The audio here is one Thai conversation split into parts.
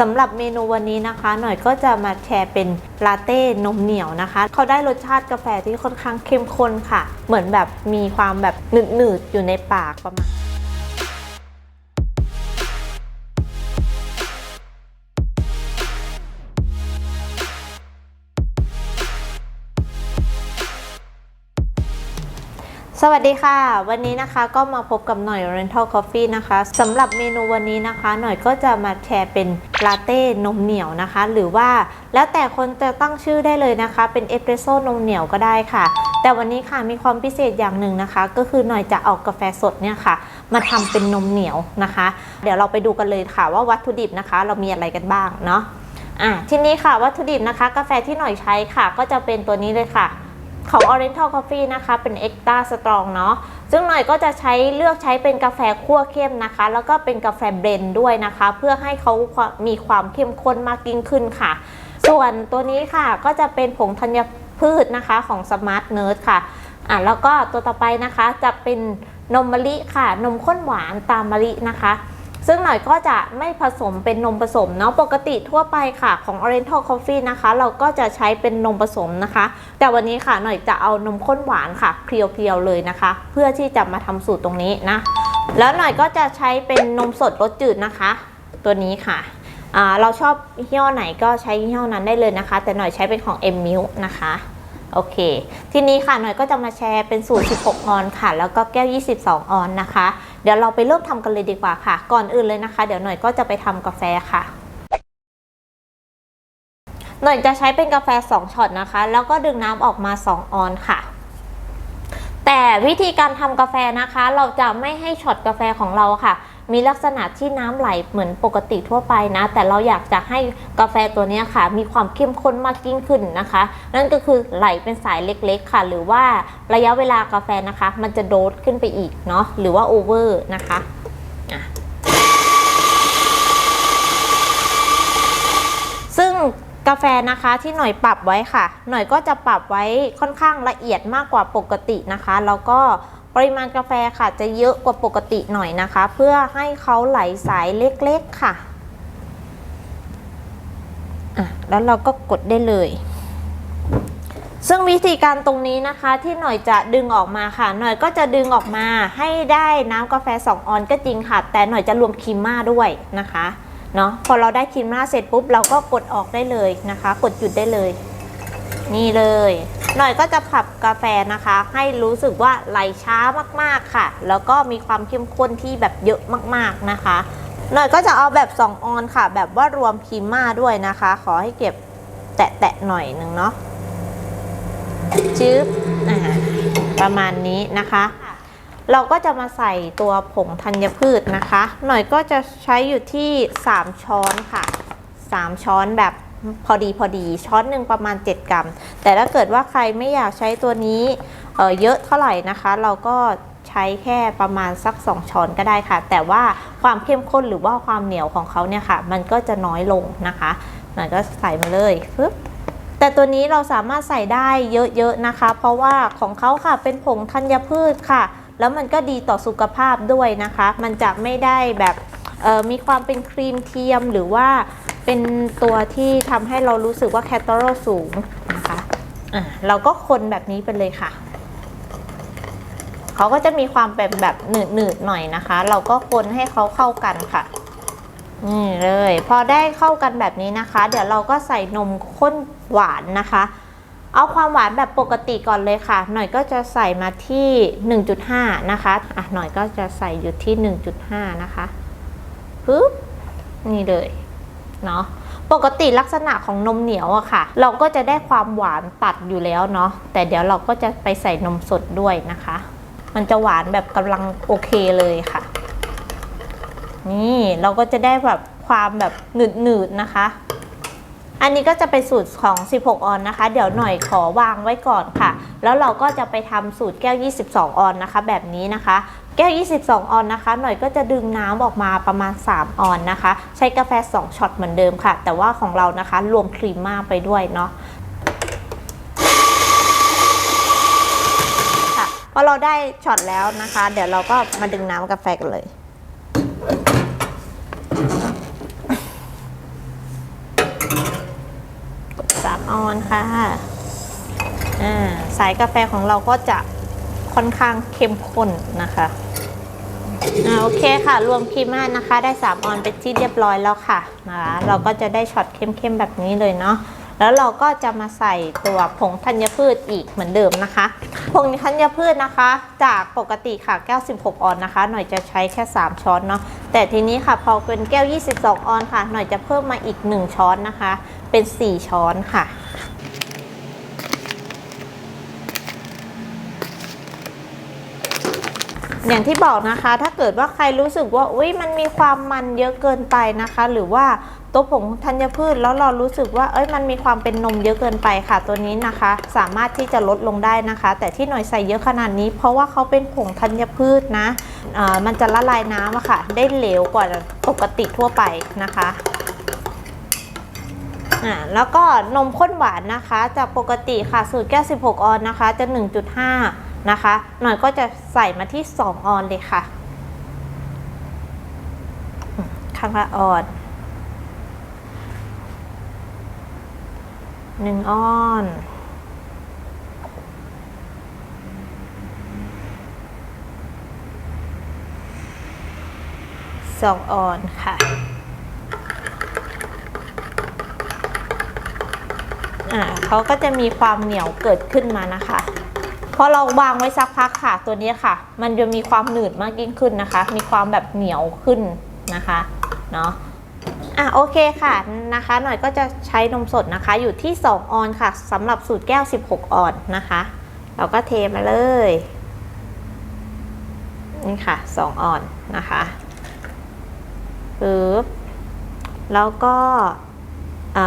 สำหรับเมนูวันนี้นะคะ หน่อยก็จะมาแชร์เป็นลาเต้นมเหนียวนะคะ เขาได้รสชาติกาแฟที่ค่อนข้างเข้มข้นค่ะ เหมือนแบบมีความแบบหนืดๆอยู่ในปากประมาณ สวัสดีค่ะ วันนี้นะคะก็มาพบกับหน่อย Rental Coffee นะคะสำหรับเมนูวันนี้นะคะ หน่อยก็จะมาแชร์เป็นลาเต้นมเหนียวนะคะ หรือว่าแล้วแต่คนจะตั้งชื่อได้เลยนะคะ เป็นเอสเปรสโซ่นมเหนียวก็ได้ค่ะ แต่วันนี้ค่ะมีความพิเศษอย่างหนึ่งนะคะ ก็คือหน่อยจะเอากาแฟสดเนี่ยค่ะ มาทำเป็นนมเหนียวนะคะ เดี๋ยวเราไปดูกันเลยค่ะว่าวัตถุดิบนะคะ เรามีอะไรกันบ้างเนาะอะทีนี้ค่ะวัตถุดิบนะคะ กาแฟที่หน่อยใช้ค่ะ ก็จะเป็นตัวนี้เลยค่ะ ของ Oriental Coffee นะคะเป็น Extra Strong เนาะซึ่งหน่อยก็จะใช้เลือกใช้เป็นกาแฟคั่วเข้มนะคะ แล้วก็เป็นกาแฟเบรนด์ด้วยนะคะ เพื่อให้เขามีความเข้มข้นมากยิ่งขึ้นค่ะ ส่วนตัวนี้ค่ะก็จะเป็นผงธัญพืชนะคะของ Smart Nerd ค่ะอะ แล้วก็ตัวต่อไปนะคะจะเป็นนมมะลิค่ะ นมข้นหวานตามมะลินะคะ ซึ่งหน่อยก็จะไม่ผสมเป็นนมผสมเนาะปกติทั่วไปค่ะของ Oriental Coffee นะคะ เราก็จะใช้เป็นนมผสมนะคะ แต่วันนี้ค่ะหน่อยจะเอานมข้นหวานค่ะเพียวๆเลยนะคะ เพื่อที่จะมาทำสูตรตรงนี้นะ แล้วหน่อยก็จะใช้เป็นนมสดรสจืดนะคะ ตัวนี้ค่ะเราชอบยี่ห้อไหนก็ใช้ยี่ห้อนั้นได้เลยนะคะ แต่หน่อยใช้เป็นของ M Milk นะคะโอเค ทีนี้ค่ะหน่อยก็จะมาแชร์เป็นสูตร 16 ออนค่ะ แล้วก็แก้ว 22 ออนนะคะ เดี๋ยวเราไปเริ่มทำกันเลยดีกว่าค่ะ ก่อนอื่นเลยนะคะ เดี๋ยวหน่อยก็จะไปทำกาแฟค่ะหน่อยจะใช้เป็นกาแฟ 2ช็อตนะคะ แล้วก็ดึงน้ำออกมา 2 ออนค่ะ แต่วิธีการทำกาแฟนะคะ เราจะไม่ให้ช็อตกาแฟของเราค่ะ มีลักษณะที่น้ำไหลเหมือนปกติทั่วไปนะ แต่เราอยากจะให้กาแฟตัวนี้ค่ะ มีความเข้มข้นมากยิ่งขึ้นนะคะ นั่นก็คือไหลเป็นสายเล็กๆค่ะ หรือว่าระยะเวลากาแฟนะคะ มันจะโดดขึ้นไปอีกเนาะหรือว่าโอเวอร์นะคะซึ่งกาแฟนะคะที่หน่อยปรับไว้ค่ะ หน่อยก็จะปรับไว้ค่อนข้างละเอียดมากกว่าปกตินะคะ แล้วก็ ปริมาณกาแฟค่ะจะเยอะกว่าปกติหน่อยนะคะ เพื่อให้เขาไหลสายเล็กๆค่ะอะ แล้วเราก็กดได้เลย ซึ่งวิธีการตรงนี้นะคะที่หน่อยจะดึงออกมาค่ะ หน่อยก็จะดึงออกมาให้ได้น้ำกาแฟ 2 ออนก็จริงค่ะ แต่หน่อยจะรวมครีมม่าด้วยนะคะเนาะพอเราได้ครีมม่าเสร็จปุ๊บเราก็กดออกได้เลยนะคะ กดหยุดได้เลย นี่เลย หน่อยก็จะผับกาแฟนะคะ ให้รู้สึกว่าไหลช้ามากๆค่ะ แล้วก็มีความเข้มข้นที่แบบเยอะมากๆนะคะ หน่อยก็จะเอาแบบ 2 ออนค่ะ แบบว่ารวมครีมมาด้วยนะคะ ขอให้เก็บแตะๆหน่อยหนึ่งเนาะจื๊บประมาณนี้นะคะ เราก็จะมาใส่ตัวผงธัญพืชนะคะ หน่อยก็จะใช้อยู่ที่ 3 ช้อนค่ะ 3 ช้อนแบบ พอดีพอดีช้อนหนึ่งประมาณ 7 กรัม แต่ถ้าเกิดว่าใครไม่อยากใช้ตัวนี้เเยอะเท่าไหร่นะคะ เราก็ใช้แค่ประมาณสัก 2 ช้อนก็ได้ค่ะ แต่ว่าความเข้มข้นหรือว่าความเหนียวของเขาเนี่ยค่ะ มันก็จะน้อยลงนะคะหน่อยก็ใส่มาเลยปึ๊บแต่ตัวนี้เราสามารถใส่ได้เยอะๆนะคะ เพราะว่าของเขาค่ะเป็นผงธัญพืชค่ะ แล้วมันก็ดีต่อสุขภาพด้วยนะคะ มันจะไม่ได้แบบมีความเป็นครีมเทียมหรือว่า เป็นตัวที่ทำให้เรารู้สึกว่าแคลอรี่สูงนะคะอะเราก็คนแบบนี้ไปเลยค่ะ เขาก็จะมีความเป็นแบบหนืดๆหน่อยนะคะ เราก็คนให้เขาเข้ากันค่ะนี่เลย พอได้เข้ากันแบบนี้นะคะ เดี๋ยวเราก็ใส่นมข้นหวานนะคะ เอาความหวานแบบปกติก่อนเลยค่ะ หน่อยก็จะใส่มาที่ 1.5 นะคะอะหน่อยก็จะใส่อยู่ที่ 1.5 นะคะปึ๊บนี่เลย เนาะปกติลักษณะของนมเหนียวอะค่ะ เราก็จะได้ความหวานตัดอยู่แล้วเนาะแต่เดี๋ยวเราก็จะไปใส่นมสดด้วยนะคะ มันจะหวานแบบกำลังโอเคเลยค่ะ นี่เราก็จะได้แบบความแบบหนืดๆนะคะ อันนี้ก็จะเป็นสูตรของ 16 ออนนะคะ เดี๋ยวหน่อยขอวางไว้ก่อนค่ะ แล้วเราก็จะไปทำสูตรแก้ว 22 ออนนะคะ แบบนี้นะคะ แก้ว 22 ออนนะคะ หน่อยก็จะดึงน้ำออกมาประมาณ 3 ออนนะคะ ใช้กาแฟ 2 ช็อตเหมือนเดิมค่ะ แต่ว่าของเรานะคะ รวมครีมมาไปด้วยเนาะค่ะพอเราได้ช็อตแล้วนะคะ เดี๋ยวเราก็มาดึงน้ำกาแฟกันเลย สามออนค่ะอ่าสายกาแฟของเราก็จะค่อนข้างเข้มข้นนะคะ อ่าโอเคค่ะ รวมครีมมานะคะ ได้ 3 ออนเป็นที่เรียบร้อยแล้วค่ะนะคะเราก็จะได้ช็อตเข้มๆแบบนี้เลยเนาะแล้วเราก็จะมาใส่ตัวผงธัญพืชอีกเหมือนเดิมนะคะ ผงธัญพืชนะคะ จากปกติค่ะ96ออนนะคะ หน่อยจะใช้แค่ 3 ช้อนเนาะแต่ทีนี้ค่ะพอเป็นแก้ว 22 ออนค่ะ หน่อยจะเพิ่มมาอีก 1 ช้อนนะคะ เป็น 4 ช้อนค่ะ อย่างที่บอกนะคะ ถ้าเกิดว่าใครรู้สึกว่าอุ้ยมันมีความมันเยอะเกินไปนะคะ หรือว่าตัวผงธัญพืชแล้วเรารู้สึกว่าเอ้ยมันมีความเป็นนมเยอะเกินไปค่ะ ตัวนี้นะคะ สามารถที่จะลดลงได้นะคะ แต่ที่หน่อยใส่เยอะขนาดนี้ เพราะว่าเขาเป็นผงธัญพืชนะมันจะละลายน้ำอะค่ะ ได้เหลวกว่าปกติทั่วไปนะคะอ่าแล้วก็นมข้นหวานนะคะ จากปกติค่ะสูตรแก้ว16 ออนนะคะ จะ 1.5 นะคะ หน่อยก็จะใส่มาที่ 2 ออนเลยค่ะ ข้างละออนหนึ่งออนสองออนค่ะอ่าเขาก็จะมีความเหนียวเกิดขึ้นมานะคะ อเราวางไว้สักพักค่ะ ตัวนี้ค่ะ มันจะมีความหนืดมากยิ่งขึ้นนะคะ มีความแบบเหนียวขึ้นนะคะเนาะอะโอเคค่ะนะคะ หน่อยก็จะใช้นมสดนะคะ อยู่ที่ 2 ออนค่ะสำหรับสูตรแก้ว 16 ออนนะคะ เราก็เทมาเลยนี่ค่ะ 2 ออนนะคะปึ๊บแล้วก็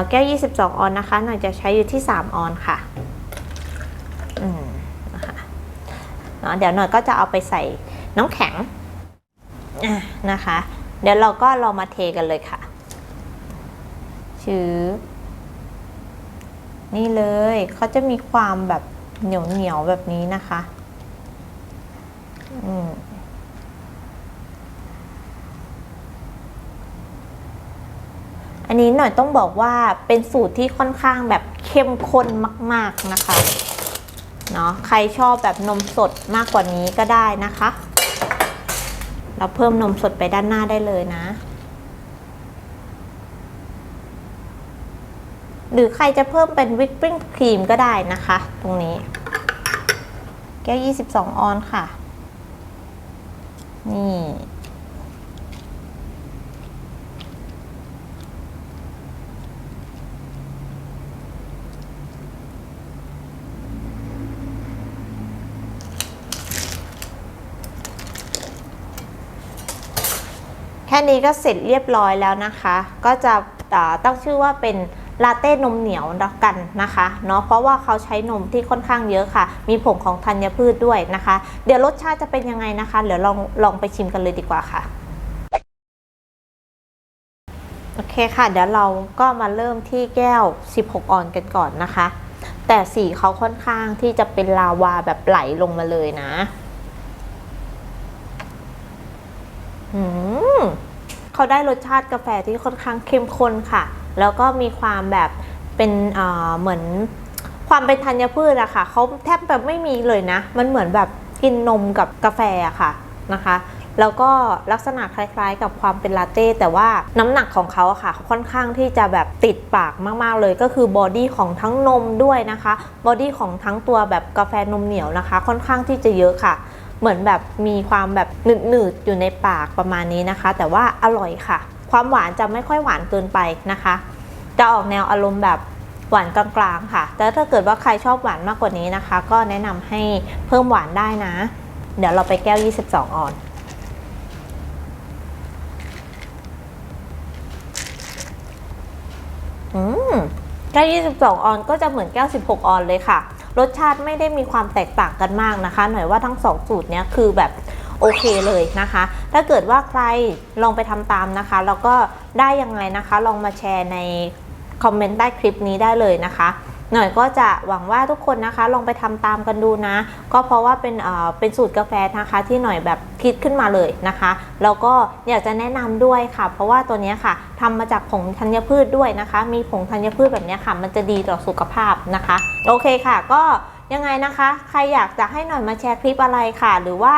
แก้ว 22 ออนนะคะ หน่อยจะใช้อยู่ที่ 3 ออนค่ะอืมนะคะเนาะเดี๋ยวหน่อยก็จะเอาไปใส่น้ำแข็งอะนะคะ เดี๋ยวเราก็ลองมาเทกันเลยค่ะชื้อนี่เลยเขาจะมีความแบบเหนียวเหนียวๆแบบนี้นะคะอืมอันนี้หน่อยต้องบอกว่าเป็นสูตรที่ค่อนข้างแบบเข้มข้นมาก ๆนะคะ เนาะใครชอบแบบนมสดมากกว่านี้ก็ได้นะคะ เราเพิ่มนมสดไปด้านหน้าได้เลยนะ หรือใครจะเพิ่มเป็นวิปปิ้งครีมก็ได้นะคะ ตรงนี้ แก้ว 22 ออนค่ะ นี่ ค่นี้ก็เสร็จเรียบร้อยแล้วนะคะ ก็จะตั้งชื่อว่าเป็นลาเต้นมเหนียวแล้วกันนะคะเนาะเพราะว่าเขาใช้นมที่ค่อนข้างเยอะค่ะ มีผงของธัญพืชด้วยนะคะ เดี๋ยวรสชาติจะเป็นยังไงนะคะ เดี๋ยวลองลองไปชิมกันเลยดีกว่าค่ะโอเคค่ะ เดี๋ยวเราก็มาเริ่มที่แก้ว 16 ออนกันก่อนนะคะ แต่สีเขาค่อนข้างที่จะเป็นลาวาแบบไหลลงมาเลยนะ อืม เขาได้รสชาติกาแฟที่ค่อนข้างเข้มข้นค่ะ แล้วก็มีความแบบเป็นเเหมือนความเป็นธัญพืชอะค่ะเขาแทบแบบไม่มีเลยนะ มันเหมือนแบบกินนมกับกาแฟอะค่ะนะคะ แล้วก็ลักษณะคล้ายๆ กับความเป็นลาเต้แต่ว่าน้ำหนักของเขาอะค่ะค่อนข้างที่จะแบบติดปากมากๆเลย ก็คือบอดี้ของทั้งนมด้วยนะคะ บอดี้ของทั้งตัวแบบกาแฟนมเหนียวนะคะ ค่อนข้างที่จะเยอะค่ะ เหมือนแบบมีความแบบหนืดๆอยู่ในปากประมาณนี้นะคะ แต่ว่าอร่อยค่ะ ความหวานจะไม่ค่อยหวานเกินไปนะคะ จะออกแนวอารมณ์แบบหวานกลางๆค่ะ แต่ถ้าเกิดว่าใครชอบหวานมากกว่านี้นะคะ ก็แนะนำให้เพิ่มหวานได้นะ เดี๋ยวเราไปแก้ว 22 ออนอืมแก้ว22 ออนก็จะเหมือนแก้ว 16 ออนเลยค่ะ รสชาติไม่ได้มีความแตกต่างกันมากนะคะ หน่อยว่าทั้ง 2 สูตรเนี้ยคือแบบโอเคเลยนะคะ ถ้าเกิดว่าใครลองไปทำตามนะคะ แล้วก็ได้ยังไงนะคะ ลองมาแชร์ในคอมเมนต์ใต้คลิปนี้ได้เลยนะคะ หน่อยก็จะหวังว่าทุกคนนะคะลองไปทำตามกันดูนะ ก็เพราะว่าเป็นเอ่อเป็นสูตรกาแฟนะคะที่หน่อยแบบคิดขึ้นมาเลยนะคะแล้วก็อยากจะแนะนำด้วยค่ะ เพราะว่าตัวนี้ค่ะทำมาจากผงธัญพืชด้วยนะคะ มีผงธัญพืชแบบนี้ค่ะ มันจะดีต่อสุขภาพนะคะ โอเคค่ะก็ยังไงนะคะ ใครอยากจะให้หน่อยมาแชร์คลิปอะไรค่ะ หรือว่า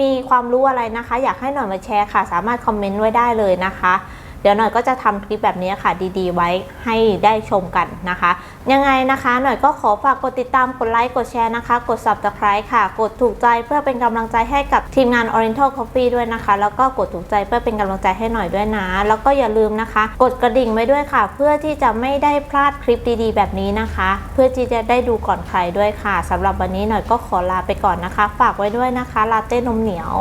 มีความรู้อะไรนะคะ อยากให้หน่อยมาแชร์ค่ะ สามารถคอมเมนต์ไว้ได้เลยนะคะ เดี๋ยวหน่อยก็จะทำคลิปแบบนี้ค่ะดีๆ ไว้ให้ได้ชมกันนะคะ ยังไงนะคะหน่อยก็ขอฝากกดติดตามกดไลค์กดแชร์นะคะ กด subscribe ค่ะ กดถูกใจเพื่อเป็นกำลังใจให้กับทีมงาน Oriental Coffee ด้วยนะคะ แล้วก็กดถูกใจเพื่อเป็นกำลังใจให้หน่อยด้วยนะ แล้วก็อย่าลืมนะคะ กดกระดิ่งไว้ด้วยค่ะ เพื่อที่จะไม่ได้พลาดคลิปดีๆ แบบนี้นะคะ เพื่อที่จะได้ดูก่อนใครด้วยค่ะสำหรับวันนี้หน่อยก็ขอลาไปก่อนนะคะ ฝากไว้ด้วยนะคะลาเต้นมเหนียว